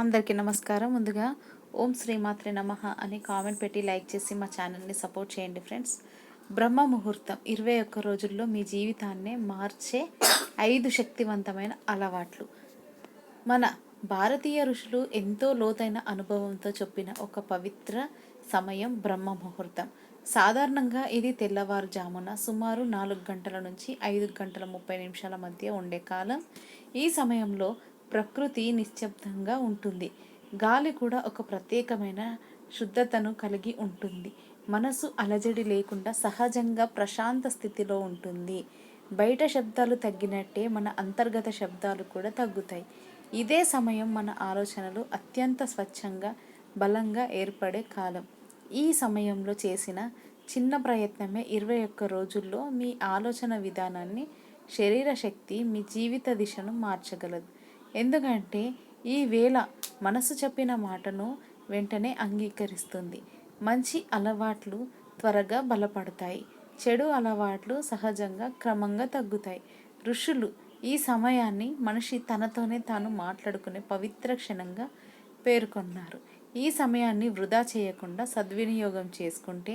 అందరికీ నమస్కారం. ముందుగా ఓం శ్రీమాత్రి నమ అని కామెంట్ పెట్టి లైక్ చేసి మా ఛానల్ని సపోర్ట్ చేయండి ఫ్రెండ్స్. బ్రహ్మ ముహూర్తం ఇరవై ఒక్క రోజుల్లో మీ జీవితాన్నే మార్చే ఐదు శక్తివంతమైన అలవాట్లు. మన భారతీయ ఋషులు ఎంతో లోతైన అనుభవంతో చెప్పిన ఒక పవిత్ర సమయం బ్రహ్మ ముహూర్తం. సాధారణంగా ఇది తెల్లవారుజామున సుమారు నాలుగు గంటల నుంచి ఐదు గంటల ముప్పై నిమిషాల మధ్య ఉండే కాలం. ఈ సమయంలో ప్రకృతి నిశ్శబ్దంగా ఉంటుంది. గాలి కూడా ఒక ప్రత్యేకమైన శుద్ధతను కలిగి ఉంటుంది. మనసు అలజడి లేకుండా సహజంగా ప్రశాంత స్థితిలో ఉంటుంది. బయట శబ్దాలు తగ్గినట్టే మన అంతర్గత శబ్దాలు కూడా తగ్గుతాయి. ఇదే సమయం మన ఆలోచనలు అత్యంత స్వచ్ఛంగా బలంగా ఏర్పడే కాలం. ఈ సమయంలో చేసిన చిన్న ప్రయత్నమే ఇరవై ఒక్క రోజుల్లో మీ ఆలోచన విధానాన్ని శరీర శక్తి మీ జీవిత దిశను మార్చగలదు. ఎందుకంటే ఈ వేళ మనసు చెప్పిన మాటను వెంటనే అంగీకరిస్తుంది. మంచి అలవాట్లు త్వరగా బలపడతాయి. చెడు అలవాట్లు సహజంగా క్రమంగా తగ్గుతాయి. ఋషులు ఈ సమయాన్ని మనిషి తనతోనే తాను మాట్లాడుకునే పవిత్ర క్షణంగా పేర్కొన్నారు. ఈ సమయాన్ని వృధా చేయకుండా సద్వినియోగం చేసుకుంటే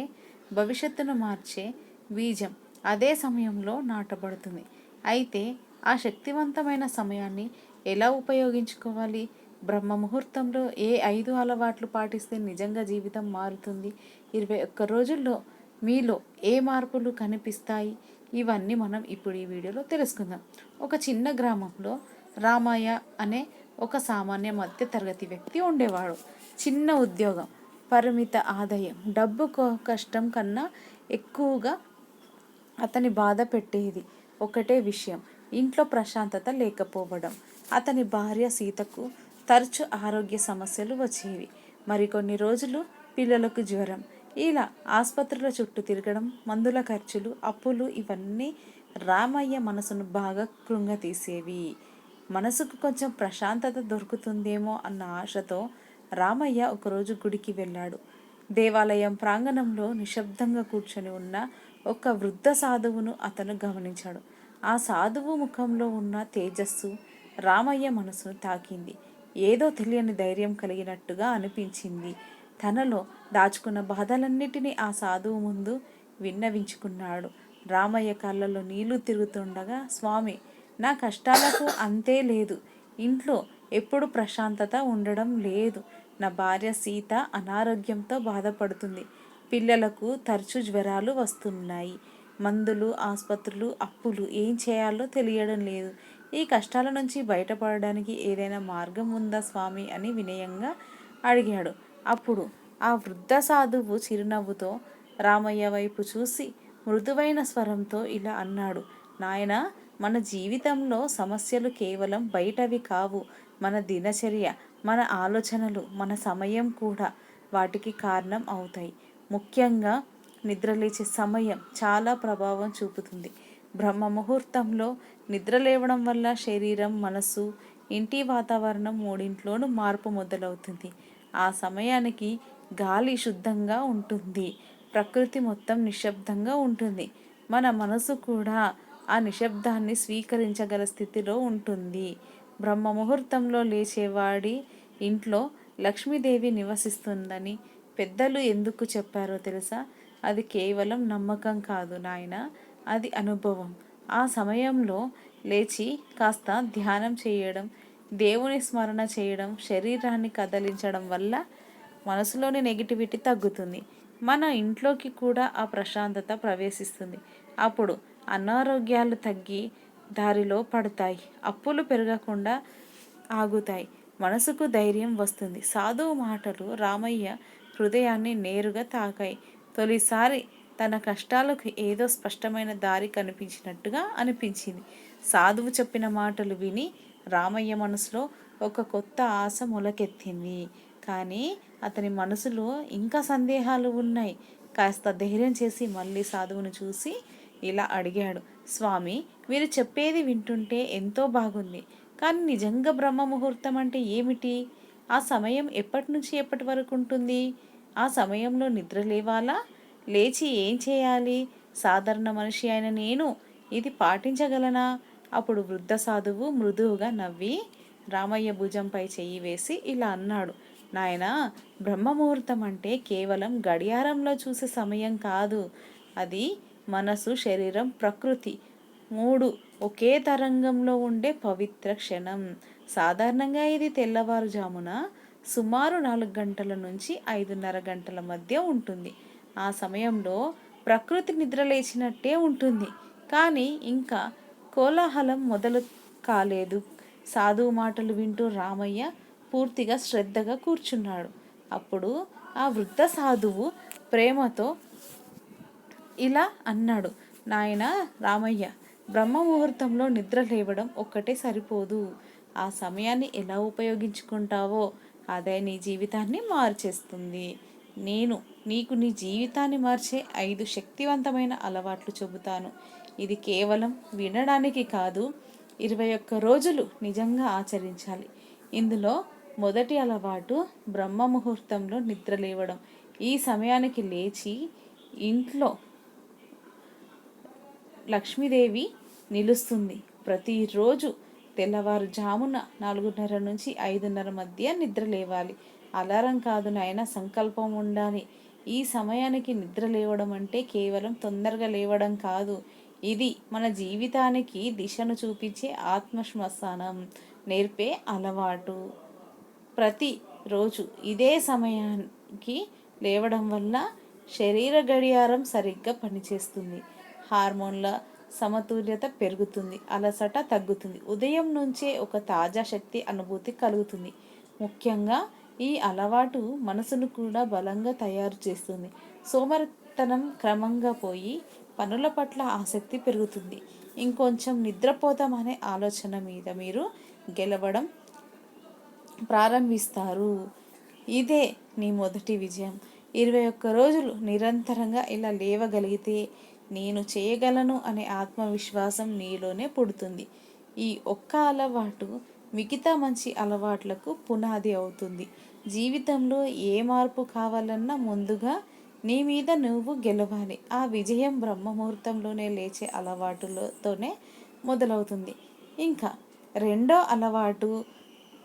భవిష్యత్తును మార్చే బీజం అదే సమయంలో నాటబడుతుంది. అయితే ఆ శక్తివంతమైన సమయాన్ని ఎలా ఉపయోగించుకోవాలి? బ్రహ్మ ముహూర్తంలో ఏ ఐదు అలవాట్లు పాటిస్తే నిజంగా జీవితం మారుతుంది? ఇరవై ఒక్క రోజుల్లో మీలో ఏ మార్పులు కనిపిస్తాయి? ఇవన్నీ మనం ఇప్పుడు ఈ వీడియోలో తెలుసుకుందాం. ఒక చిన్న గ్రామంలో రామయ్య అనే ఒక సామాన్య మధ్య తరగతి వ్యక్తి ఉండేవాడు. చిన్న ఉద్యోగం పరిమిత ఆదాయం డబ్బు కష్టం కన్నా ఎక్కువగా అతని బాధ పెట్టేది ఒకటే విషయం ఇంట్లో ప్రశాంతత లేకపోవడం. అతని భార్య సీతకు తరచు ఆరోగ్య సమస్యలు వచ్చేవి. మరికొన్ని రోజులు పిల్లలకు జ్వరం. ఇలా ఆసుపత్రుల చుట్టూ తిరగడం మందుల ఖర్చులు అప్పులు ఇవన్నీ రామయ్య మనసును బాగా కృంగతీసేవి. మనసుకు కొంచెం ప్రశాంతత దొరుకుతుందేమో అన్న ఆశతో రామయ్య ఒకరోజు గుడికి వెళ్ళాడు. దేవాలయం ప్రాంగణంలో నిశ్శబ్దంగా కూర్చొని ఉన్న ఒక వృద్ధ సాధువును అతను గమనించాడు. ఆ సాధువు ముఖంలో ఉన్న తేజస్సు రామయ్య మనసును తాకింది. ఏదో తెలియని ధైర్యం కలిగినట్టుగా అనిపించింది. తనలో దాచుకున్న బాధలన్నిటినీ ఆ సాధువు ముందు విన్నవించుకున్నాడు. రామయ్య కళ్ళలో నీళ్ళు తిరుగుతుండగా స్వామి నా కష్టాలకు అంతే లేదు. ఇంట్లో ఎప్పుడు ప్రశాంతత ఉండడం లేదు. నా భార్య సీత అనారోగ్యంతో బాధపడుతుంది. పిల్లలకు తరచు జ్వరాలు వస్తున్నాయి. మందులు ఆసుపత్రులు అప్పులు ఏం చేయాలో తెలియడం లేదు. ఈ కష్టాల నుంచి బయటపడడానికి ఏదైనా మార్గం ఉందా స్వామి అని వినయంగా అడిగాడు. అప్పుడు ఆ వృద్ధ సాధువు చిరునవ్వుతో రామయ్య వైపు చూసి మృదువైన స్వరంతో ఇలా అన్నాడు నాయన మన జీవితంలో సమస్యలు కేవలం బయటవి కావు. మన దినచర్య మన ఆలోచనలు మన సమయం కూడా వాటికి కారణం అవుతాయి. ముఖ్యంగా నిద్రలేచే సమయం చాలా ప్రభావం చూపుతుంది. బ్రహ్మ ముహూర్తంలో నిద్ర లేవడం వల్ల శరీరం మనసు ఇంటి వాతావరణం మూడింట్లోనూ మార్పు మొదలవుతుంది. ఆ సమయానికి గాలి శుద్ధంగా ఉంటుంది. ప్రకృతి మొత్తం నిశ్శబ్దంగా ఉంటుంది. మన మనసు కూడా ఆ నిశ్శబ్దాన్ని స్వీకరించగల స్థితిలో ఉంటుంది. బ్రహ్మ ముహూర్తంలో లేచేవాడి ఇంట్లో లక్ష్మీదేవి నివసిస్తుందని పెద్దలు ఎందుకు చెప్పారో తెలుసా? అది కేవలం నమ్మకం కాదు నాయన. అది అనుభవం. ఆ సమయంలో లేచి కాస్త ధ్యానం చేయడం దేవుని స్మరణ చేయడం శరీరాన్ని కదలించడం వల్ల మనసులోని నెగిటివిటీ తగ్గుతుంది. మన ఇంట్లోకి కూడా ఆ ప్రశాంతత ప్రవేశిస్తుంది. అప్పుడు అనారోగ్యాలు తగ్గి దారిలో పడతాయి. అప్పులు పెరగకుండా ఆగుతాయి. మనసుకు ధైర్యం వస్తుంది. సాధువు మాటలు రామయ్య హృదయాన్ని నేరుగా తాకాయి. తొలిసారి తన కష్టాలకు ఏదో స్పష్టమైన దారి కనిపించినట్టుగా అనిపించింది. సాధువు చెప్పిన మాటలు విని రామయ్య మనసులో ఒక కొత్త ఆశ మొలకెత్తింది. కానీ అతని మనసులో ఇంకా సందేహాలు ఉన్నాయి. కాస్త ధైర్యం చేసి మళ్ళీ సాధువును చూసి ఇలా అడిగాడు. స్వామి మీరు చెప్పేది వింటుంటే ఎంతో బాగుంది. కానీ నిజంగా బ్రహ్మ ముహూర్తం అంటే ఏమిటి? ఆ సమయం ఎప్పటి నుంచి ఎప్పటి వరకు ఉంటుంది? ఆ సమయంలో నిద్ర లేవాలా? లేచి ఏం చేయాలి? సాధారణ మనిషి అయిన నేను ఇది పాటించగలనా? అప్పుడు వృద్ధ సాధువు మృదువుగా నవ్వి రామయ్య భుజంపై చెయ్యి వేసి ఇలా అన్నాడు. నాయనా బ్రహ్మముహూర్తం అంటే కేవలం గడియారంలో చూసే సమయం కాదు. అది మనసు శరీరం ప్రకృతి మూడు ఒకే తరంగంలో ఉండే పవిత్ర క్షణం. సాధారణంగా ఇది తెల్లవారుజామున సుమారు నాలుగు గంటల నుంచి ఐదున్నర గంటల మధ్య ఉంటుంది. ఆ సమయంలో ప్రకృతి నిద్రలేచినట్టే ఉంటుంది. కానీ ఇంకా కోలాహలం మొదలు కాలేదు. సాధువు మాటలు వింటూ రామయ్య పూర్తిగా శ్రద్ధగా కూర్చున్నాడు. అప్పుడు ఆ వృద్ధ సాధువు ప్రేమతో ఇలా అన్నాడు నాయన రామయ్య బ్రహ్మ ముహూర్తంలో నిద్ర లేవడం ఒక్కటే సరిపోదు. ఆ సమయాన్ని ఎలా ఉపయోగించుకుంటావో అదే నీ జీవితాన్ని మార్చేస్తుంది. నేను నీకు నీ జీవితాన్ని మార్చే ఐదు శక్తివంతమైన అలవాట్లు చెబుతాను. ఇది కేవలం వినడానికి కాదు ఇరవై ఒక్క రోజులు నిజంగా ఆచరించాలి. ఇందులో మొదటి అలవాటు బ్రహ్మ ముహూర్తంలో నిద్ర లేవడం. ఈ సమయానికి లేచి ఇంట్లో లక్ష్మీదేవి నిలుస్తుంది. ప్రతిరోజు తెల్లవారుజామున నాలుగున్నర నుంచి ఐదున్నర మధ్య నిద్ర లేవాలి. అలారం కాదు నాయన సంకల్పం ఉండాలి. ఈ సమయానికి నిద్ర లేవడం అంటే కేవలం తొందరగా లేవడం కాదు. ఇది మన జీవితానికి దిశను చూపించే ఆత్మశ్మశానం. నేర్పే అలవాటు. ప్రతి రోజు ఇదే సమయానికి లేవడం వల్ల శరీర గడియారం సరిగ్గా పనిచేస్తుంది. హార్మోన్ల సమతుల్యత పెరుగుతుంది. అలసట తగ్గుతుంది. ఉదయం నుంచే ఒక తాజా శక్తి అనుభూతి కలుగుతుంది. ముఖ్యంగా ఈ అలవాటు మనసును కూడా బలంగా తయారు చేస్తుంది. సోమరితనం క్రమంగా పోయి పనుల పట్ల ఆసక్తి పెరుగుతుంది. ఇంకొంచెం నిద్రపోతామనే ఆలోచన మీద మీరు గెలవడం ప్రారంభిస్తారు. ఇదే నీ మొదటి విజయం. ఇరవై ఒక్క రోజులు నిరంతరంగా ఇలా లేవగలిగితే నేను చేయగలను అనే ఆత్మవిశ్వాసం నీలోనే పుడుతుంది. ఈ ఒక్క అలవాటు మిగతా మంచి అలవాట్లకు పునాది అవుతుంది. జీవితంలో ఏ మార్పు కావాలన్నా ముందుగా నీ మీద నువ్వు గెలవాలి. ఆ విజయం బ్రహ్మముహూర్తంలోనే లేచే అలవాటులతోనే మొదలవుతుంది. ఇంకా రెండో అలవాటు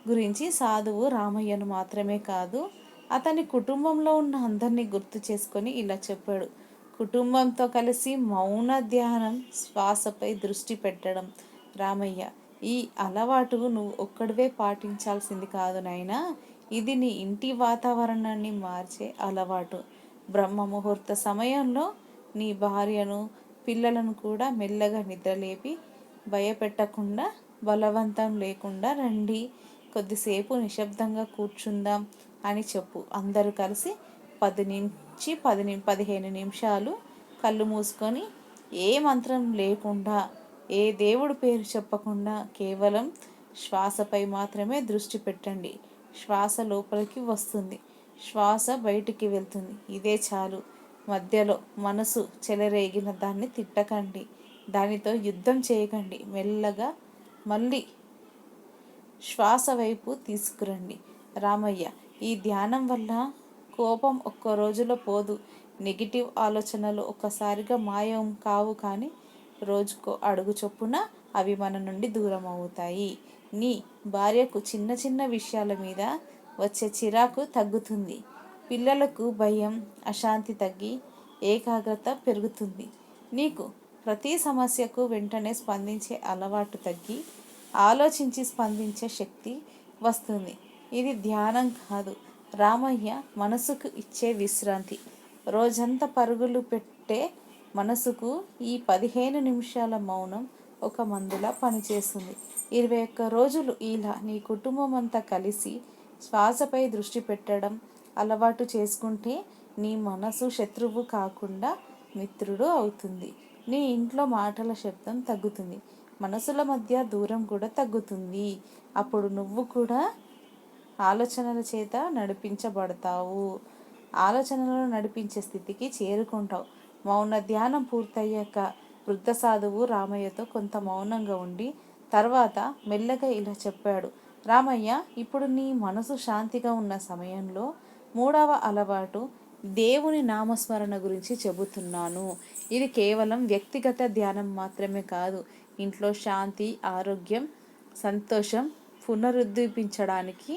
గురించి సాధువు రామయ్యను మాత్రమే కాదు అతని కుటుంబంలో ఉన్న అందరినీ గుర్తు చేసుకొని ఇలా చెప్పాడు. కుటుంబంతో కలిసి మౌన ధ్యానం శ్వాసపై దృష్టి పెట్టడం. రామయ్య ఈ అలవాటు నువ్వు ఒక్కడివే పాటించాల్సింది కాదు నాయనా. ఇది నీ ఇంటి వాతావరణాన్ని మార్చే అలవాటు. బ్రహ్మ ముహూర్త సమయంలో నీ భార్యను పిల్లలను కూడా మెల్లగా నిద్రలేపి భయపెట్టకుండా బలవంతం లేకుండా రండి. కొద్దిసేపు నిశ్శబ్దంగా కూర్చుందాం అని చెప్పు. అందరూ కలిసి పది నుంచి పది పదిహేను నిమిషాలు కళ్ళు మూసుకొని ఏ మంత్రం లేకుండా ఏ దేవుడు పేరు చెప్పకుండా కేవలం శ్వాసపై మాత్రమే దృష్టి పెట్టండి. శ్వాస లోపలికి వస్తుంది. శ్వాస బయటికి వెళ్తుంది. ఇదే చాలు. మధ్యలో మనసు చెలరేగిన దాన్ని తిట్టకండి. దానితో యుద్ధం చేయకండి. మెల్లగా మళ్ళీ శ్వాస వైపు తీసుకురండి. రామయ్య ఈ ధ్యానం వల్ల కోపం ఒక్క రోజులో పోదు. నెగిటివ్ ఆలోచనలు ఒక్కసారిగా మాయం కావు కానీ రోజుకో అడుగు చొప్పున అవి మన నుండి దూరం అవుతాయి నీ భార్యకు చిన్న చిన్న విషయాల మీద వచ్చే చిరాకు తగ్గుతుంది. పిల్లలకు భయం అశాంతి తగ్గి ఏకాగ్రత పెరుగుతుంది. నీకు ప్రతి సమస్యకు వెంటనే స్పందించే అలవాటు తగ్గి ఆలోచించి స్పందించే శక్తి వస్తుంది. ఇది ధ్యానం కాదు రామయ్య మనసుకు ఇచ్చే విశ్రాంతి. రోజంతా పరుగులు పెట్టే మనసుకు ఈ పదిహేను నిమిషాల మౌనం ఒక మందులా పనిచేస్తుంది. ఇరవై ఒక్క రోజులు ఇలా నీ కుటుంబం అంతా కలిసి శ్వాసపై దృష్టి పెట్టడం అలవాటు చేసుకుంటే నీ మనసు శత్రువు కాకుండా మిత్రుడు అవుతుంది. నీ ఇంట్లో మాటల శబ్దం తగ్గుతుంది. మనసుల మధ్య దూరం కూడా తగ్గుతుంది. అప్పుడు నువ్వు కూడా ఆలోచనల చేత నడిపించబడతావు. ఆలోచనలను నడిపించే స్థితికి చేరుకుంటావు. మౌన ధ్యానం పూర్తయ్యాక వృద్ధ సాధువు రామయ్యతో కొంత మౌనంగా ఉండి తర్వాత మెల్లగా ఇలా చెప్పాడు రామయ్య ఇప్పుడు నీ మనసు శాంతిగా ఉన్న సమయంలో మూడవ అలవాటు దేవుని నామస్మరణ గురించి చెబుతున్నాను. ఇది కేవలం వ్యక్తిగత ధ్యానం మాత్రమే కాదు ఇంట్లో శాంతి ఆరోగ్యం సంతోషం పునరుద్దీపించడానికి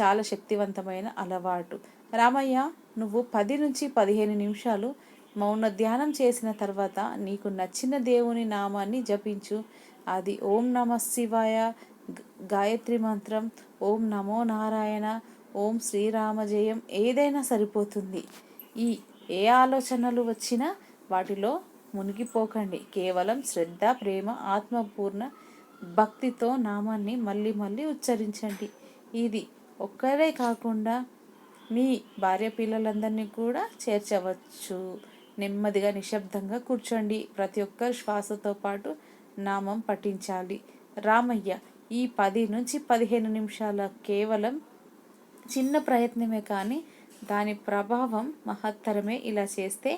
చాలా శక్తివంతమైన అలవాటు. రామయ్య నువ్వు పది నుంచి పదిహేను నిమిషాలు మౌన ధ్యానం చేసిన తర్వాత నీకు నచ్చిన దేవుని నామాన్ని జపించు. అది ఓం నమ శివాయ. గాయత్రి మంత్రం ఓం నమో నారాయణ ఓం శ్రీరామ జయం ఏదైనా సరిపోతుంది. ఈ ఏ ఆలోచనలు వచ్చినా వాటిలో మునిగిపోకండి. కేవలం శ్రద్ధ ప్రేమ ఆత్మపూర్ణ భక్తితో నామాన్ని మళ్ళీ మళ్ళీ ఉచ్చరించండి. ఇది ఒక్కరే కాకుండా మీ భార్య పిల్లలందరినీ కూడా చేర్చవచ్చు. నెమ్మదిగా నిశ్శబ్దంగా కూర్చోండి. ప్రతి ఒక్కరు శ్వాసతో పాటు నామం పఠించాలి. రామయ్య ఈ పది నుంచి పదిహేను నిమిషాల కేవలం చిన్న ప్రయత్నమే కానీ దాని ప్రభావం మహత్తరమే. ఇలా చేస్తే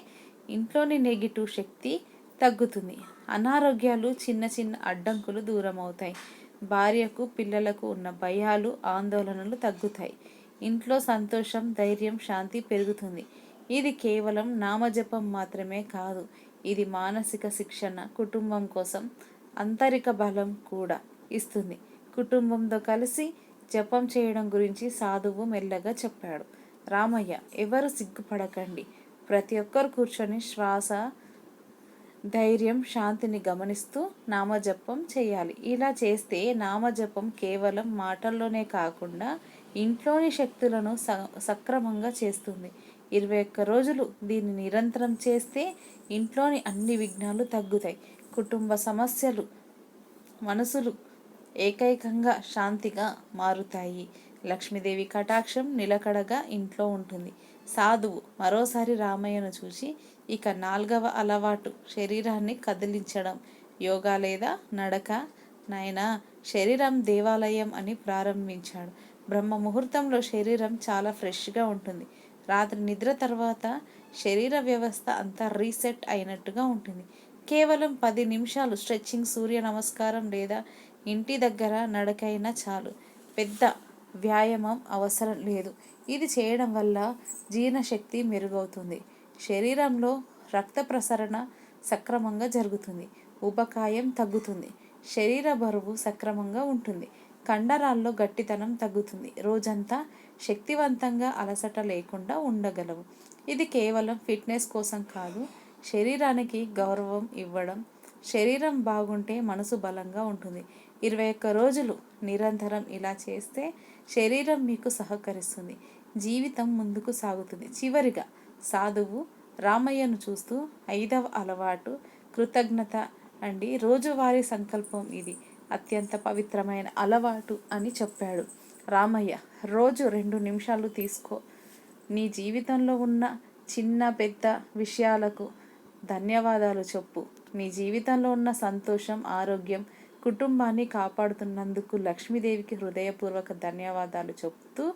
ఇంట్లోని నెగిటివ్ శక్తి తగ్గుతుంది. అనారోగ్యాలు చిన్న చిన్న అడ్డంకులు దూరం అవుతాయి భార్యకు పిల్లలకు ఉన్న భయాలు ఆందోళనలు తగ్గుతాయి. ఇంట్లో సంతోషం ధైర్యం శాంతి పెరుగుతుంది. ఇది కేవలం నామజపం మాత్రమే కాదు ఇది మానసిక శిక్షణ కుటుంబం కోసం అంతరిక బలం కూడా ఇస్తుంది. కుటుంబంతో కలిసి జపం చేయడం గురించి సాధువు మెల్లగా చెప్పాడు. రామయ్య ఎవరు సిగ్గుపడకండి. ప్రతి ఒక్కరు కూర్చొని శ్వాస ధైర్యం శాంతిని గమనిస్తూ నామజపం చేయాలి. ఇలా చేస్తే నామజపం కేవలం మాటల్లోనే కాకుండా ఇంట్లోని శక్తులను స సక్రమంగా చేస్తుంది. ఇరవై ఒక్క రోజులు దీన్ని నిరంతరం చేస్తే ఇంట్లోని అన్ని విఘ్నాలు తగ్గుతాయి. కుటుంబ సమస్యలు మనసులు ఏకైకంగా శాంతిగా మారుతాయి. లక్ష్మీదేవి కటాక్షం నిలకడగా ఇంట్లో ఉంటుంది. సాధువు మరోసారి రామయ్యను చూసి ఇక నాలుగవ అలవాటు శరీరాన్ని కదిలించడం. యోగా లేదా నడక? నాయన శరీరం దేవాలయం అని ప్రారంభించాడు. బ్రహ్మ ముహూర్తంలో శరీరం చాలా ఫ్రెష్గా ఉంటుంది. రాత్రి నిద్ర తర్వాత శరీర వ్యవస్థ అంతా రీసెట్ అయినట్టుగా ఉంటుంది. కేవలం పది నిమిషాలు స్ట్రెచ్చింగ్ సూర్య నమస్కారం లేదా ఇంటి దగ్గర నడకైనా చాలు. పెద్ద వ్యాయామం అవసరం లేదు. ఇది చేయడం వల్ల జీర్ణశక్తి మెరుగవుతుంది. శరీరంలో రక్త ప్రసరణ సక్రమంగా జరుగుతుంది. ఉపకాయం తగ్గుతుంది. శరీర బరువు సక్రమంగా ఉంటుంది. కండరాల్లో గట్టితనం తగ్గుతుంది. రోజంతా శక్తివంతంగా అలసట లేకుండా ఉండగలవు. ఇది కేవలం ఫిట్నెస్ కోసం కాదు శరీరానికి గౌరవం ఇవ్వడం శరీరం బాగుంటే మనసు బలంగా ఉంటుంది. ఇరవై ఒక్క రోజులు నిరంతరం ఇలా చేస్తే శరీరం మీకు సహకరిస్తుంది. జీవితం ముందుకు సాగుతుంది. చివరిగా సాధువు రామయ్యను చూస్తూ ఐదవ అలవాటు కృతజ్ఞత అండి. రోజువారీ సంకల్పం ఇది. అత్యంత పవిత్రమైన అలవాటు అని చెప్పాడు. రామయ్య రోజు రెండు నిమిషాలు తీసుకో. నీ జీవితంలో ఉన్న చిన్న పెద్ద విషయాలకు ధన్యవాదాలు చెప్పు. నీ జీవితంలో ఉన్న సంతోషం ఆరోగ్యం కుటుంబాన్ని కాపాడుతున్నందుకు లక్ష్మీదేవికి హృదయపూర్వక ధన్యవాదాలు చెప్తూ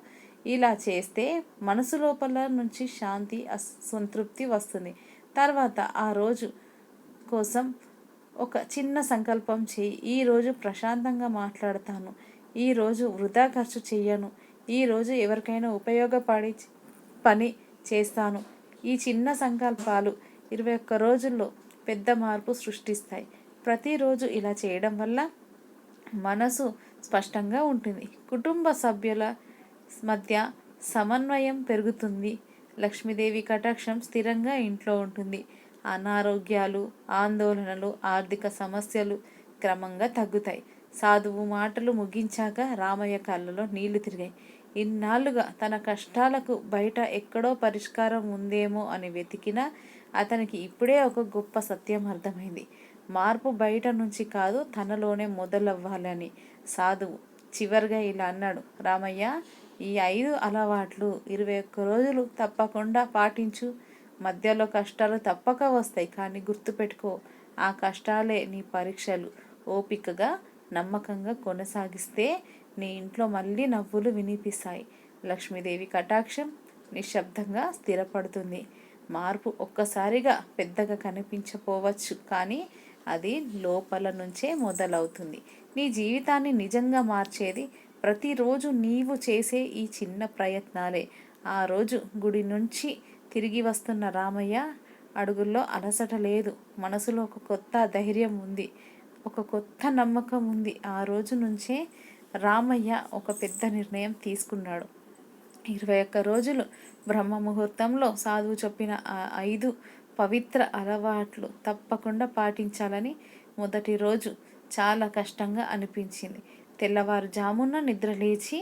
ఇలా చేస్తే మనసు లోపల నుంచి శాంతి సంతృప్తి వస్తుంది. తర్వాత ఆ రోజు కోసం ఒక చిన్న సంకల్పం చేయి. ఈరోజు ప్రశాంతంగా మాట్లాడతాను. ఈరోజు వృధా ఖర్చు చెయ్యను. ఈరోజు ఎవరికైనా ఉపయోగపడి పని చేస్తాను. ఈ చిన్న సంకల్పాలు ఇరవై ఒక్క రోజుల్లో పెద్ద మార్పు సృష్టిస్తాయి. ప్రతిరోజు ఇలా చేయడం వల్ల మనసు స్పష్టంగా ఉంటుంది. కుటుంబ సభ్యుల మధ్య సమన్వయం పెరుగుతుంది. లక్ష్మీదేవి కటాక్షం స్థిరంగా ఇంట్లో ఉంటుంది. అనారోగ్యాలు ఆందోళనలు ఆర్థిక సమస్యలు క్రమంగా తగ్గుతాయి. సాధువు మాటలు ముగించాక రామయ్య కళ్ళలో నీళ్ళు తిరిగాయి. ఇన్నాళ్ళుగా తన కష్టాలకు బయట ఎక్కడో పరిష్కారం ఉందేమో అని వెతికినా అతనికి ఇప్పుడే ఒక గొప్ప సత్యం అర్థమైంది. మార్పు బయట నుంచి కాదు తనలోనే మొదలవ్వాలని సాధువు చివరిగా ఇలా అన్నాడు. రామయ్య ఈ ఐదు అలవాట్లు ఇరవై ఒక్క రోజులు తప్పకుండా పాటించు. మధ్యలో కష్టాలు తప్పక వస్తాయి కానీ గుర్తుపెట్టుకో ఆ కష్టాలే నీ పరీక్షలు. ఓపికగా నమ్మకంగా కొనసాగిస్తే నీ ఇంట్లో మళ్ళీ నవ్వులు వినిపిస్తాయి. లక్ష్మీదేవి కటాక్షం నిశ్శబ్దంగా స్థిరపడుతుంది. మార్పు ఒక్కసారిగా పెద్దగా కనిపించపోవచ్చు కానీ అది లోపల నుంచే మొదలవుతుంది. నీ జీవితాన్ని నిజంగా మార్చేది ప్రతిరోజు నీవు చేసే ఈ చిన్న ప్రయత్నాలే. ఆ రోజు గుడి నుంచి తిరిగి వస్తున్న రామయ్య అడుగుల్లో అలసట లేదు. మనసులో ఒక కొత్త ధైర్యం ఉంది. ఒక కొత్త నమ్మకం ఉంది. ఆ రోజు నుంచే రామయ్య ఒక పెద్ద నిర్ణయం తీసుకున్నాడు. ఇరవై ఒక్క రోజులు బ్రహ్మ ముహూర్తంలో సాధువు చెప్పిన ఐదు పవిత్ర అలవాట్లు తప్పకుండా పాటించాలని మొదటి రోజు చాలా కష్టంగా అనిపించింది. తెల్లవారుజామున నిద్రలేచి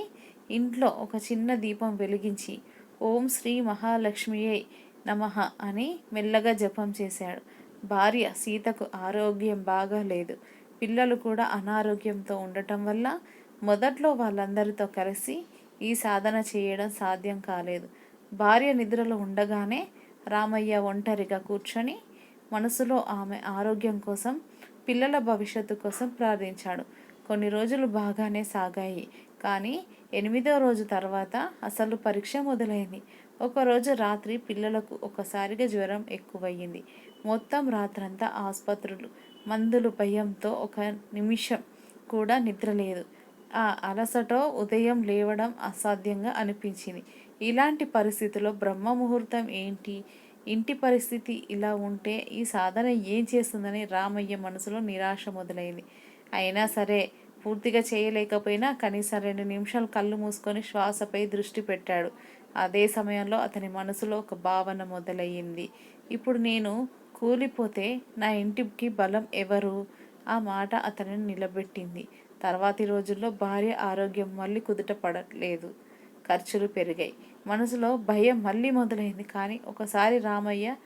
ఇంట్లో ఒక చిన్న దీపం వెలిగించి ఓం శ్రీ మహాలక్ష్మియే నమ అని మెల్లగా జపం చేశాడు. భార్య సీతకు ఆరోగ్యం బాగా లేదు. పిల్లలు కూడా అనారోగ్యంతో ఉండటం వల్ల మొదట్లో వాళ్ళందరితో కలిసి ఈ సాధన చేయడం సాధ్యం కాలేదు. భార్య నిద్రలో ఉండగానే రామయ్య ఒంటరిగా కూర్చొని మనసులో ఆమె ఆరోగ్యం కోసం పిల్లల భవిష్యత్తు కోసం ప్రార్థించాడు. కొన్ని రోజులు బాగానే సాగాయి. కానీ ఎనిమిదో రోజు తర్వాత అసలు పరీక్ష మొదలైంది. ఒకరోజు రాత్రి పిల్లలకు ఒకసారిగా జ్వరం ఎక్కువయ్యింది. మొత్తం రాత్రంతా ఆసుపత్రులు మందులు భయంతో ఒక నిమిషం కూడా నిద్రలేదు. ఆ అలసటో ఉదయం లేవడం అసాధ్యంగా అనిపించింది. ఇలాంటి పరిస్థితిలో బ్రహ్మ ముహూర్తం ఏంటి? ఇంటి పరిస్థితి ఇలా ఉంటే ఈ సాధన ఏం చేస్తుందని రామయ్య మనసులో నిరాశ మొదలైంది. అయినా సరే పూర్తిగా చేయలేకపోయినా కనీసం రెండు నిమిషాలు కళ్ళు మూసుకొని శ్వాసపై దృష్టి పెట్టాడు. అదే సమయంలో అతని మనసులో ఒక భావన మొదలయ్యింది. ఇప్పుడు నేను కూలిపోతే నా ఇంటికి బలం ఎవరు? ఆ మాట అతనిని నిలబెట్టింది. తర్వాతి రోజుల్లో భార్య ఆరోగ్యం మళ్ళీ కుదుట పడలేదు. ఖర్చులు పెరిగాయి. మనసులో భయం మళ్ళీ మొదలైంది. కానీ ఒకసారి రామయ్య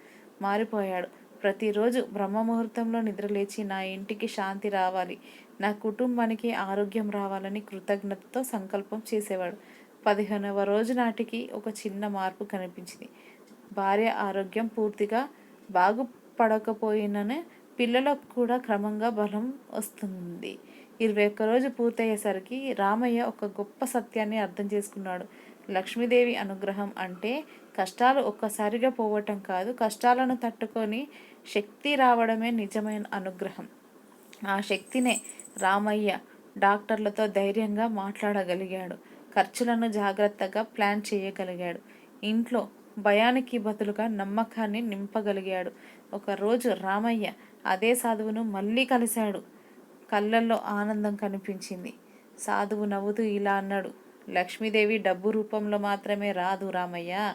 మారిపోయాడు. ప్రతిరోజు బ్రహ్మముహూర్తంలో నిద్రలేచి నా ఇంటికి శాంతి రావాలి. నా కుటుంబానికి ఆరోగ్యం రావాలని కృతజ్ఞతతో సంకల్పం చేసేవాడు. పదిహేనవ రోజు నాటికి ఒక చిన్న మార్పు కనిపించింది. భార్య ఆరోగ్యం పూర్తిగా బాగుపడకపోయిననే పిల్లలకు కూడా క్రమంగా బలం వస్తుంది. ఇరవై ఒక్క రోజు పూర్తయ్యేసరికి రామయ్య ఒక గొప్ప సత్యాన్ని అర్థం చేసుకున్నాడు. లక్ష్మీదేవి అనుగ్రహం అంటే కష్టాలు ఒక్కసారిగా పోవటం కాదు కష్టాలను తట్టుకొని శక్తి రావడమే నిజమైన అనుగ్రహం. ఆ శక్తినే రామయ్య డాక్టర్లతో ధైర్యంగా మాట్లాడగలిగాడు. ఖర్చులను జాగ్రత్తగా ప్లాన్ చేయగలిగాడు. ఇంట్లో భయానికి బదులుగా నమ్మకాన్ని నింపగలిగాడు. ఒకరోజు రామయ్య అదే సాధువును మళ్ళీ కలిశాడు. కళ్ళల్లో ఆనందం కనిపించింది. సాధువు నవ్వుతూ ఇలా అన్నాడు లక్ష్మీదేవి డబ్బు రూపంలో మాత్రమే రాదు రామయ్య.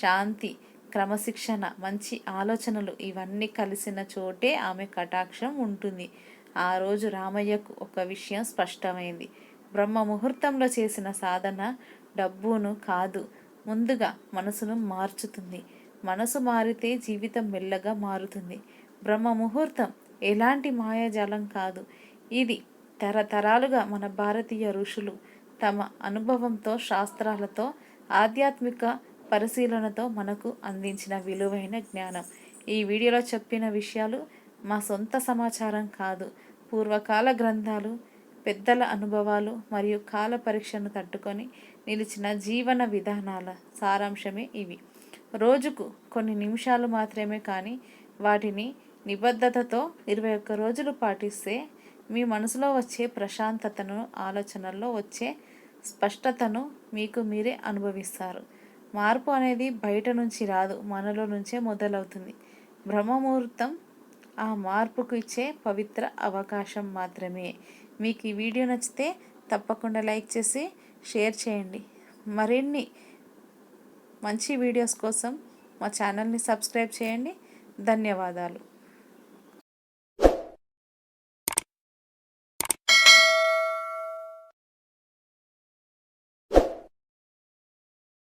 శాంతి క్రమశిక్షణ మంచి ఆలోచనలు ఇవన్నీ కలిసిన చోటే ఆమె కటాక్షం ఉంటుంది. ఆ రోజు రామయ్యకు ఒక విషయం స్పష్టమైంది. బ్రహ్మ ముహూర్తంలో చేసిన సాధన డబ్బును కాదు ముందుగా మనసును మార్చుతుంది. మనసు మారితే జీవితం మెల్లగా మారుతుంది. బ్రహ్మ ముహూర్తం ఎలాంటి మాయాజాలం కాదు. ఇది తరతరాలుగా మన భారతీయ ఋషులు తమ అనుభవంతో శాస్త్రాలతో ఆధ్యాత్మిక పరిశీలనతో మనకు అందించిన విలువైన జ్ఞానం. ఈ వీడియోలో చెప్పిన విషయాలు మా సొంత సమాచారం కాదు. పూర్వకాల గ్రంథాలు పెద్దల అనుభవాలు మరియు కాల పరీక్షను తట్టుకొని నిలిచిన జీవన విధానాల సారాంశమే ఇవి. రోజుకు కొన్ని నిమిషాలు మాత్రమే కానీ వాటిని నిబద్ధతతో ఇరవై ఒక్క రోజులు పాటిస్తే మీ మనసులో వచ్చే ప్రశాంతతను ఆలోచనల్లో వచ్చే స్పష్టతను మీకు మీరే అనుభవిస్తారు. మార్పు అనేది బయట నుంచి రాదు మనలో నుంచే మొదలవుతుంది. బ్రహ్మముహూర్తం ఆ మార్పుకు ఇచ్చే పవిత్ర అవకాశం మాత్రమే. మీకు ఈ వీడియో నచ్చితే తప్పకుండా లైక్ చేసి షేర్ చేయండి. మరిన్ని మంచి వీడియోస్ కోసం మా ఛానల్ని సబ్స్క్రైబ్ చేయండి. ధన్యవాదాలు.